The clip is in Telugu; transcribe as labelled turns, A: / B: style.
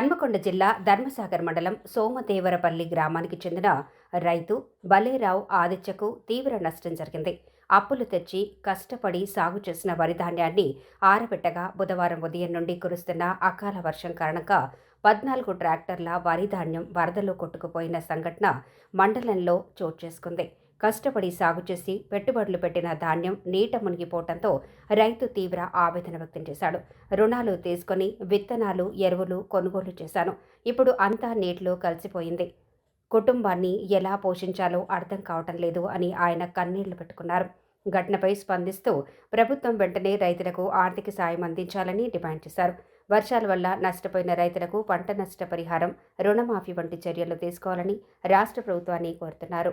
A: హన్మకొండ జిల్లా ధర్మసాగర్ మండలం సోమదేవరపల్లి గ్రామానికి చెందిన రైతు బలేరావు ఆదిత్యకు తీవ్ర నష్టం జరిగింది. అప్పులు తెచ్చి కష్టపడి సాగు చేసిన వరి ధాన్యాన్ని ఆరబెట్టగా బుధవారం ఉదయం నుండి కురుస్తున్న అకాల వర్షం కారణంగా పద్నాలుగు ట్రాక్టర్ల వరి ధాన్యం వరదలో కొట్టుకుపోయిన సంఘటన మండలంలో చోటు చేసుకుంది. కష్టపడి సాగు చేసి పెట్టుబడులు పెట్టిన ధాన్యం నీట మునిగిపోవడంతో రైతు తీవ్ర ఆవేదన వ్యక్తం చేశాడు. రుణాలు తీసుకొని విత్తనాలు ఎరువులు కొనుగోలు చేశాను. ఇప్పుడు అంతా నీటిలో కలిసిపోయింది. కుటుంబాన్ని ఎలా పోషించాలో అర్థం కావటం లేదు అని ఆయన కన్నీళ్ళు పెట్టుకున్నారు. ఘటనపై స్పందిస్తూ ప్రభుత్వం వెంటనే రైతులకు ఆర్థిక సాయం అందించాలని డిమాండ్ చేశారు. వర్షాల వల్ల నష్టపోయిన రైతులకు పంట నష్ట పరిహారం రుణమాఫీ వంటి చర్యలు తీసుకోవాలని రాష్ట్ర ప్రభుత్వాన్ని కోరుతున్నారు.